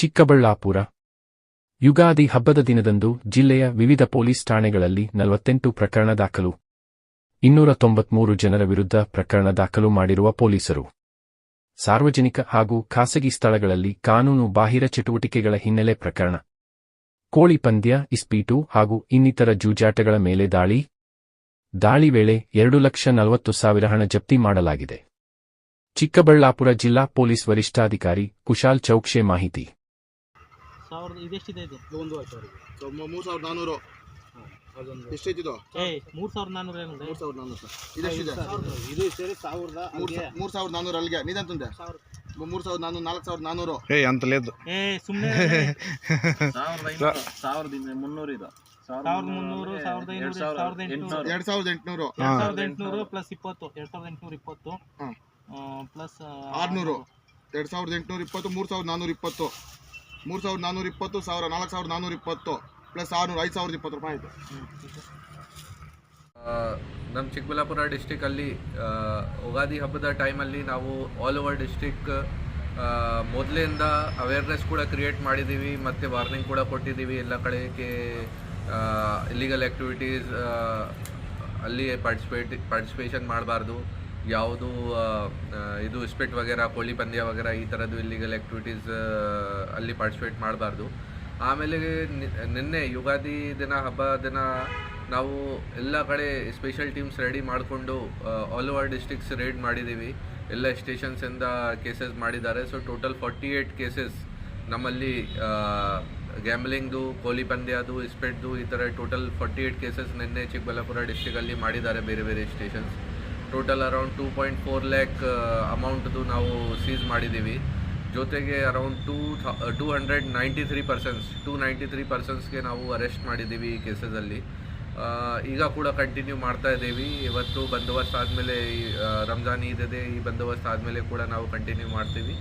ಚಿಕ್ಕಬಳ್ಳಾಪುರ. ಯುಗಾದಿ ಹಬ್ಬದ ದಿನದಂದು ಜಿಲ್ಲೆಯ ವಿವಿಧ ಪೊಲೀಸ್ ಠಾಣೆಗಳಲ್ಲಿ ನಲವತ್ತೆಂಟು ಪ್ರಕರಣ ದಾಖಲು. ಇನ್ನೂರ ತೊಂಬತ್ಮೂರು ಜನರ ವಿರುದ್ಧ ಪ್ರಕರಣ ದಾಖಲು ಮಾಡಿರುವ ಪೊಲೀಸರು. ಸಾರ್ವಜನಿಕ ಹಾಗೂ ಖಾಸಗಿ ಸ್ಥಳಗಳಲ್ಲಿ ಕಾನೂನು ಬಾಹಿರ ಚಟುವಟಿಕೆಗಳ ಹಿನ್ನೆಲೆ ಪ್ರಕರಣ. ಕೋಳಿ ಪಂದ್ಯ, ಇಸ್ಪೀಟು ಹಾಗೂ ಇನ್ನಿತರ ಜೂಜಾಟಗಳ ಮೇಲೆ ದಾಳಿ. ದಾಳಿ ವೇಳೆ ಎರಡು ಲಕ್ಷ ನಲವತ್ತು ಸಾವಿರ ಹಣ ಜಪ್ತಿ ಮಾಡಲಾಗಿದೆ. ಚಿಕ್ಕಬಳ್ಳಾಪುರ ಜಿಲ್ಲಾ ಪೊಲೀಸ್ ವರಿಷ್ಠಾಧಿಕಾರಿ ಕುಶಾಲ್ ಚೌಕ್ಷೆ ಮಾಹಿತಿ. ಸಾವಿರದ ಇದೆಷ್ಟಿದೆ ಇದು? ಒಂದು ಸೊ ಮೂರು ಸಾವಿರದ ನಾನ್ನೂರು ಅದೊಂದು. ಎಷ್ಟೈತಿದು? ಏ ಮೂರು ಸಾವಿರದ ನಾನ್ನೂರ ಮೂರು ಸಾವಿರದ ನಾನ್ನೂರು ಸರ್. ಇದೆಷ್ಟಿದೆ? ಇದು ಸೇರಿ ಸಾವಿರದ ಮೂರು ಮೂರು ಸಾವಿರದ ನಾನ್ನೂರು ಅಲ್ಲಿಗೆ. ನೀದಂತಂದೆ ಮೂರು ಸಾವಿರದ ನಾನ್ನೂರು ನಾಲ್ಕು ಸಾವಿರದ ನಾನ್ನೂರು ಏ ಅಂತ లేదు ಏ ಸುಮ್ಮನೆ ಸಾವಿರದ ಮುನ್ನೂರು ಇದು. ಸಾವಿರದ ಮುನ್ನೂರು ಸಾವಿರದ ಐನೂರು ಸಾವಿರದ ಎಂಟುನೂರು. ಎರಡು ಸಾವಿರದ ಎಂಟುನೂರು. ಎರಡ್ ಸಾವಿರದ ಎಂಟುನೂರು ಪ್ಲಸ್ ಇಪ್ಪತ್ತು ಎರಡ್ ಸಾವಿರದ ಎಂಟುನೂರ ಇಪ್ಪತ್ತು. ಹ್ಮ್. ಪ್ಲಸ್ ಆರುನೂರು. ಎರಡು ಸಾವಿರದ ಎಂಟುನೂರ ಇಪ್ಪತ್ತು ಮೂರು ಸಾವಿರದ ನಾನ್ನೂರ ಇಪ್ಪತ್ತು. ಮೂರು ಸಾವಿರದ ನಾನ್ನೂರ ಇಪ್ಪತ್ತು, ಸಾವಿರ, ನಾಲ್ಕು ಸಾವಿರದ ನಾನ್ನೂರ ಇಪ್ಪತ್ತು, ಪ್ಲಸ್ ಆರುನೂರು, ಐದು ಸಾವಿರದ ಇಪ್ಪತ್ತು ರೂಪಾಯಿ ಆಯಿತು. ನಮ್ಮ ಚಿಕ್ಕಬಳ್ಳಾಪುರ ಡಿಸ್ಟಿಕಲ್ಲಿ ಯುಗಾದಿ ಹಬ್ಬದ ಟೈಮಲ್ಲಿ ನಾವು ಆಲ್ ಓವರ್ ಡಿಸ್ಟಿಕ್ ಮೊದಲಿಂದ ಅವೇರ್ನೆಸ್ ಕೂಡ ಕ್ರಿಯೇಟ್ ಮಾಡಿದ್ದೀವಿ ಮತ್ತು ವಾರ್ನಿಂಗ್ ಕೂಡ ಕೊಟ್ಟಿದ್ದೀವಿ ಎಲ್ಲ ಕಡೆಗೆ ಇಲ್ಲಿಗಲ್ ಆ್ಯಕ್ಟಿವಿಟೀಸ್ ಅಲ್ಲಿ ಪಾರ್ಟಿಸಿಪೇಟ್ ಪಾರ್ಟಿಸಿಪೇಷನ್ ಮಾಡಬಾರ್ದು. ಯಾವುದು ಇದು ಸ್ಪಿಟ್ ವಗೇರ, ಕೋಳಿ ಪಂದ್ಯ ವಗೇರ ಈ ಥರದ್ದು ಇಲ್ಲಿಗಲ್ ಆ್ಯಕ್ಟಿವಿಟೀಸ್ ಅಲ್ಲಿ ಪಾರ್ಟಿಸಿಪೇಟ್ ಮಾಡಬಾರ್ದು. ಆಮೇಲೆ ನಿನ್ನೆ ಯುಗಾದಿ ದಿನ, ಹಬ್ಬ ದಿನ ನಾವು ಎಲ್ಲ ಕಡೆ ಸ್ಪೆಷಲ್ ಟೀಮ್ಸ್ ರೆಡಿ ಮಾಡಿಕೊಂಡು ಆಲ್ ಓವರ್ ಡಿಸ್ಟಿಕ್ಸ್ ರೇಡ್ ಮಾಡಿದ್ದೀವಿ. ಎಲ್ಲ ಸ್ಟೇಷನ್ಸಿಂದ ಕೇಸಸ್ ಮಾಡಿದ್ದಾರೆ. So total forty eight cases ನಮ್ಮಲ್ಲಿ ಗ್ಯಾಂಬ್ಲಿಂಗ್ದು ಕೋಲಿ ಪಂದ್ಯದು ಇಸ್ಪೆಟ್ದು ಈ ಥರ ಟೋಟಲ್ ಫಾರ್ಟಿ ಏಯ್ಟ್ ಕೇಸಸ್ ನಿನ್ನೆ ಚಿಕ್ಕಬಳ್ಳಾಪುರ ಡಿಸ್ಟಿಕಲ್ಲಿ ಮಾಡಿದ್ದಾರೆ ಬೇರೆ ಬೇರೆ stations total around two point four lakh ಅಮೌಂಟ್ದು ನಾವು ಸೀಸ್ ಮಾಡಿದ್ದೀವಿ ಜೊತೆಗೆ around two two hundred ninety three persons two ninety three ಪರ್ಸನ್ಸ್ಗೆ ನಾವು ಅರೆಸ್ಟ್ ಮಾಡಿದ್ದೀವಿ ಈ ಕೇಸಲ್ಲಿ ಈಗ ಕೂಡ ಕಂಟಿನ್ಯೂ ಮಾಡ್ತಾ ಇದ್ದೀವಿ ಇವತ್ತು ಬಂದೋಬಸ್ತ್ ಆದಮೇಲೆ ರಂಜಾನ್ ಈದ್ ಇದೆ, ಈ ಬಂದೋಬಸ್ತ್ ಆದಮೇಲೆ ಕೂಡ ನಾವು ಕಂಟಿನ್ಯೂ ಮಾಡ್ತೀವಿ.